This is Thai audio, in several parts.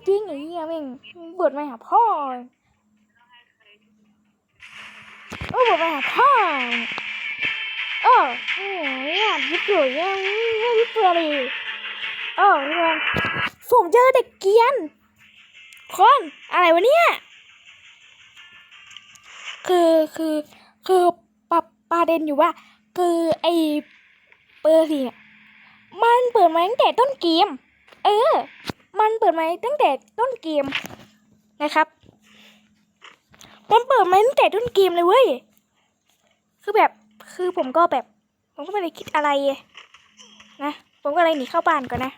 ดจริงไอ้เหี้ยแม่งเปิดมาหาพ่อเออเปิดมาหาพ่อเออโอ้ยยากยิบอยู่ยังไม่ยิบตัวเลยเออทุกคนผมเจอเด็กเกียนคนอะไรวะเนี่ยคือคือคือปรับประเด็นอยู่ว่า คือไอเปอร์สี่เนี่ยมันเปิดมาตั้งแต่ต้นเกม เออ มันเปิดมาตั้งแต่ต้นเกมนะครับ มันเปิดมาตั้งแต่ต้นเกมเลยเว้ย คือแบบ คือผมก็แบบ ผมก็ไม่ได้คิดอะไรนะ ผมก็เลยหนีเข้าบ้านก่อนนะ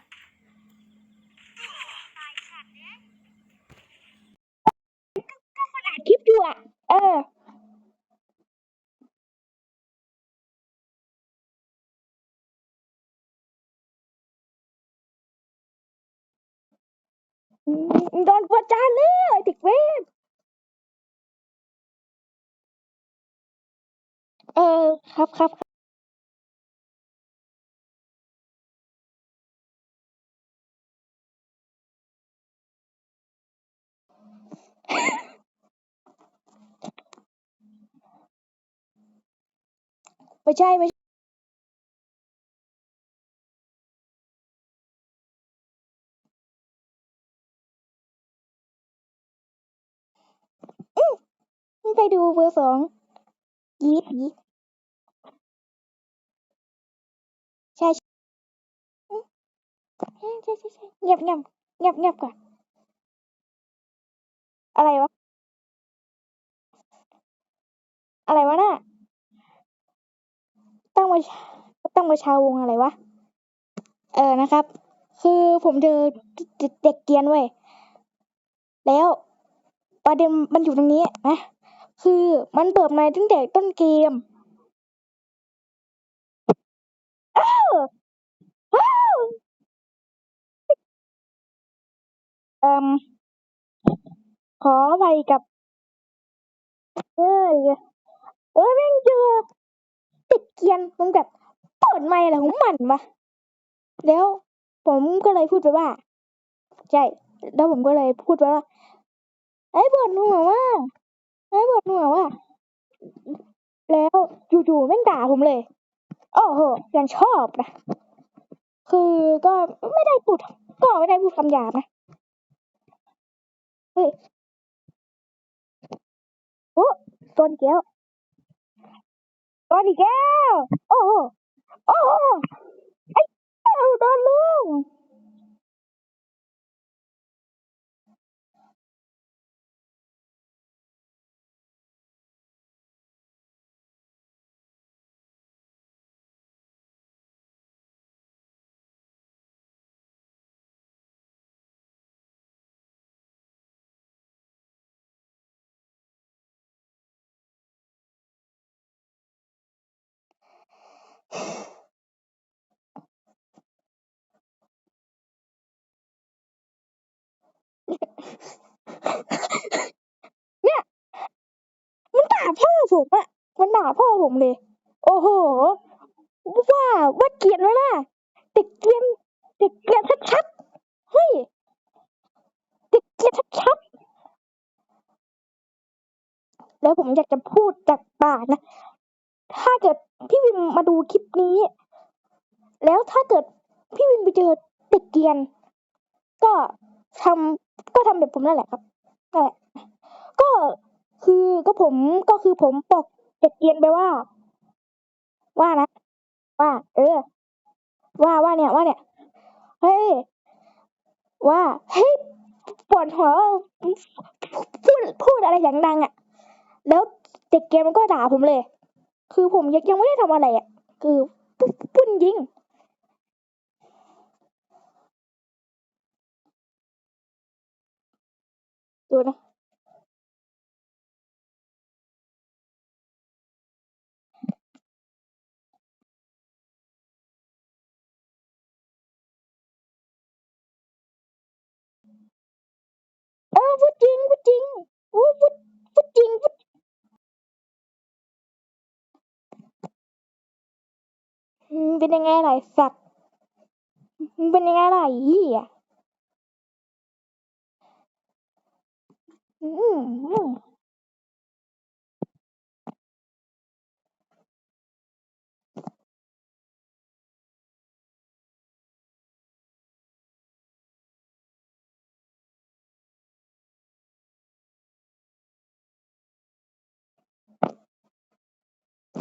ก็ขนาดคลิปอยู่อะเออ โดนประจานเลยไอ้เด็กเว้นเออ ครับครับไม่ใช่ไม่ ดูเบอร์สองยีดยีดใช่ใช่ใช่ใช่ใช่เงียบเงียบเงียบเงียบก่อนอะไรวะ อะไรวะน่ะตั้งมาตั้งมาชาวงอะไรวะ เออนะครับ คือผมเจอเด็กเกียนเว้ยแล้วประเด็นมันอยู่ตรงนี้นะ คือมันเปิดมาตั้งแต่ต้นเกมอ้าวอ้าวเอ่มขอไปกับ เอ้ยเอ้ยแม่งเจอเด็กเกียนมันแบบเปิดไมค์อะไรของมันวะแล้วผมก็เลยพูดไปว่า ใช่ แล้วผมก็เลยพูดไปว่าไอ้บทหัวว่า ไอ้บทหัวว่า แล้วจู่ๆแม่งด่าผมเลยโอ้โหยังชอบนะ คือก็ไม่ได้พูด ก็ไม่ได้พูดคำหยาบนะ เฮ้ย โอ้โดนแก้วโดนอีกแก้ว โอ้โห โอ้โห ไอ้เจ้าโดนลุง เนี่ย มันด่าพ่อผมอะมันด่าพ่อผมเลย โอ้โห ว่าว่าเกลียดไหมล่ะเด็กเกลียนเด็กเกลียนชัดๆเฮ้ยเด็กเกลียนชัดๆแล้วผมอยากจะพูดจากปากนะ ถ้าเกิดพี่วิมมาดูคลิปนี้ แล้วถ้าเกิดพี่วิมไปเจอเด็กเกียน ก็ทำก็ทำแบบผมนั่นแหละครับนั่นแหละก็คือก็ผมก็คือผมบอกเด็กเกียนไปว่า ว่านะ ว่า เออ ว่าว่าเนี่ยว่าเนี่ยเฮ้ยว่าเฮ้ยปวดหัวพูดพูดอะไรอย่างดังอะ แล้วเด็กเกมมันก็ด่าผมเลย คือผมยังยังไม่ได้ทำอะไรอะ คือปุ๊บปุ้นยิง ยังไงไอ้สัตว์มึงเป็นยังไงไอ้เหี้ยอืมอืม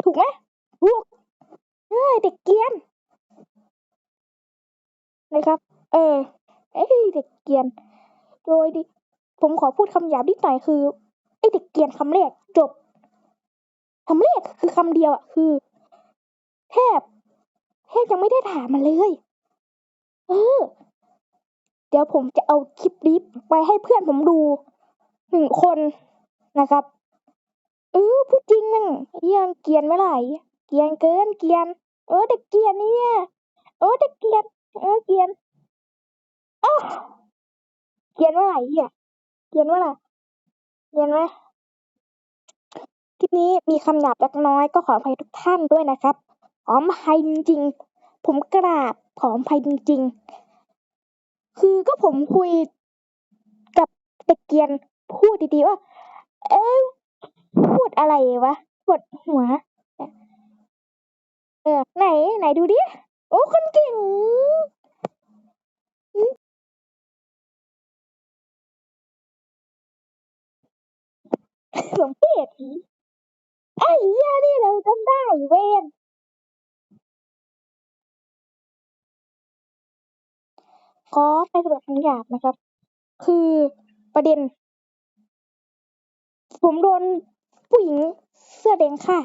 ถูกไหมถูก เอ้ยเด็กเกียนนะครับ เออเอ้เด็กเกียน โดยดิผมขอพูดคำหยาบนิดหน่อยคือไอเด็กเกียนคำแรกจบคำแรกคือคำเดียวอะคือ แทบแทบยังไม่ได้ถามมันเลยเออเดี๋ยวผมจะเอาคลิปนี้ไปให้เพื่อนผมดูหนึ่งคนนะครับเออพูดจริงนั่งเยี่ยงเกียนไม่ไหลเกียนเกินเกียน ออเด็กเกียนเนี่ยเออเด็กเกียนเออเกียนอ้าวเกียนไม่ไหลเหี้ยเกียนไม่ไหลเกียนไหมคลิปนี้มีคำหยาบเล็กน้อยก็ขออภัยทุกท่านด้วยนะครับขออภัยจริงๆผมกราบขออภัยจริง ๆ คือก็ผมคุยกับเด็กเกียนพูดดีๆว่า เอ๊ะพูดอะไรวะปวดหัว เออไหน ไหนดูดิ โอ้ คนเก่งสมเพศไอ้เหี้ยนี่เราจำได้เวนขอไปสำหรับคำหยาบนะครับ คือประเด็น ผมโดนผู้หญิงเสื้อแดงฆ่า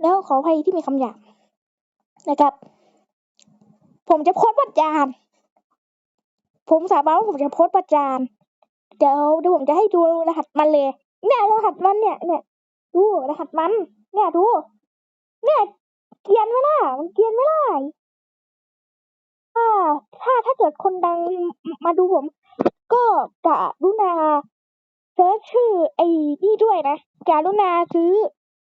แล้วขออภัยที่มีคำหยาบนะครับ ผมจะโพสประจาน ผมสาบานว่าผมจะโพสประจาน เดี๋ยวเดี๋ยวผมจะให้ดูรหัสมันเลย เนี่ยรหัสมันเนี่ยเนี่ยดูรหัสมัน เนี่ยดู เนี่ยเกียนไหมล่ะมันเกียนไหมล่ะถ้าถ้าถ้าเกิดคนดังมาดูผม ก็กรุณาเซิร์ชชื่อไอ้นี่ด้วยนะกรุณาซื้อ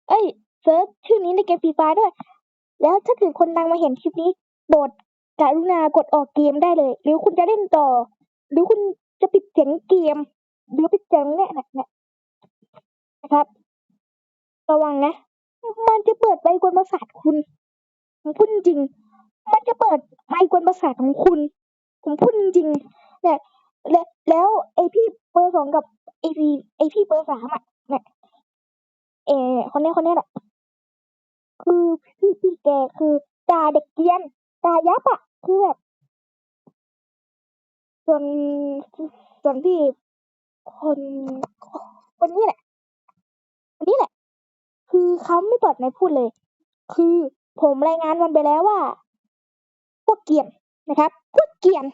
เอ้ย เซิร์ชชื่อนี้ในเกมฟรีไฟด้วย แล้วถ้าเกิดคนดังมาเห็นคลิปนี้โปรดกรุณากดออกเกมได้เลย หรือคุณจะเล่นต่อ หรือคุณจะปิดเสียงเกม หรือปิดเสียงเนี่ยนะเนี่ยนะครับ ระวังนะ มันจะเปิดใบกวนประสาทคุณผมพูดจริง มันจะเปิดไมค์กวนประสาทของคุณผมพูดจริงเนี่ยและแล้วไอพี่เบอร์สองกับไอพี่ไอพี่เบอร์สามอะเนี่ยเออคนเนี้ยคนเนี้ยแหละ คือพี่พี่แกคือด่าเด็กเกรียนด่ายับอะคือแบบส่วนส่วนพี่คนคนนี้แหละคนนี้แหละ คือเขาไม่เปิดในพูดเลย คือผมรายงานมันไปแล้วว่า พวกเกียนนะครับ พวกเกียน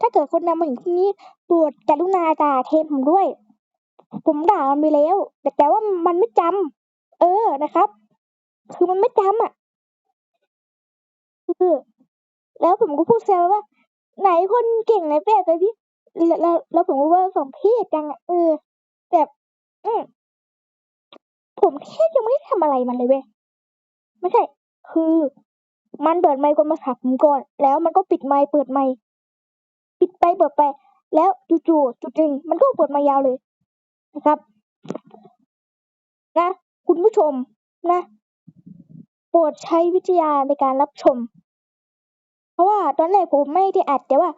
ถ้าเกิดคนนำมาถึงที่นี้โปรดกรุณาด่าเทนผมด้วย ผมด่ามันไปแล้ว แต่แต่ว่ามันไม่จำเออนะครับ คือมันไม่จำอะคือแล้วผมก็พูดแซวว่า ไหนคนเก่งไหนแปลกเลยพี่แล้วแล้วผมก็ว่าสมเพศจังอะเออแบบอืมผมแค่ยังไม่ได้ทำอะไรมันเลยเว้ยไม่ใช่ คือมันเปิดไมค์กวนมาสับผมก่อน แล้วมันก็ปิดไมค์เปิดไมค์ปิดไปเปิดไป แล้วจู่ๆจุดหนึ่งมันก็เปิดไมค์ยาวเลยนะครับ นะ คุณผู้ชมนะ รดใช้วิจารณญาณในการรับชม เพราะว่าตอนแรกผมไม่ได้อัดแต่ว่า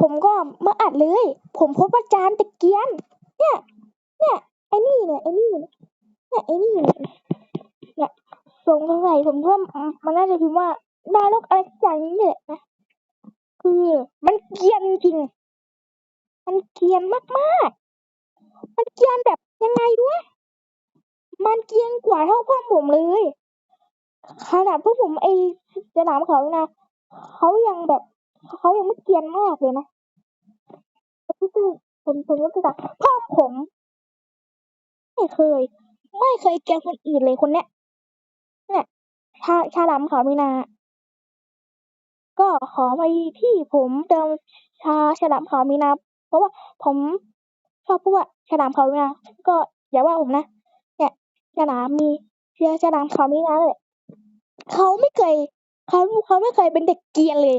ผมก็มาอัดเลย ผมพสต์ประจานตะเกียน เนี่ย เนี่ยไอ้นี่เนี่ยไอ้นี่เนี่ยเนี่ยไอ้นี่เนี่ยเนี่ยสงสัยผมว่ามันน่าจะพิมพ์ว่านรกอะไรอย่างนี้แหละนะคือมันเกียนจริง มันเกียนมากๆ มันเกียนแบบยังไงด้วย มันเกียนกว่าเท่าพวกผมเลย ขนาดพวกผมไอจะถามเขานะเขายังแบบเขายังไม่เกียนมากเลยนะผมผมผมก็จะพ่อผม ไม่เคย ไม่เคยเกียนคนอื่นเลยคนเนี้ยเนี่ยชาชาดำเขามีนา ก็ขอไปที่ผมเติมชาฉลามขามีนา เพราะว่าผมชอบพูดว่าฉลามขามีนา ก็อย่าว่าผมนะ เนี่ยฉลามมีเชื้อฉลามขามีนาเลย เขาไม่เคยเขาเขาไม่เคยเป็นเด็กเกรียนเลย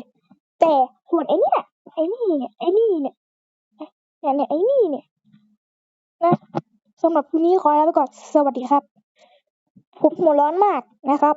แต่ส่วนไอ้นี่น่ะไอ้นี่เนี่ยไอ้นี่เนี่ยเนี่ยเนี่ยไอ้นี่เนี่ยนะสำหรับวันนี้ขอลาไปก่อนสวัสดีครับ ผมหัวร้อนมากนะครับ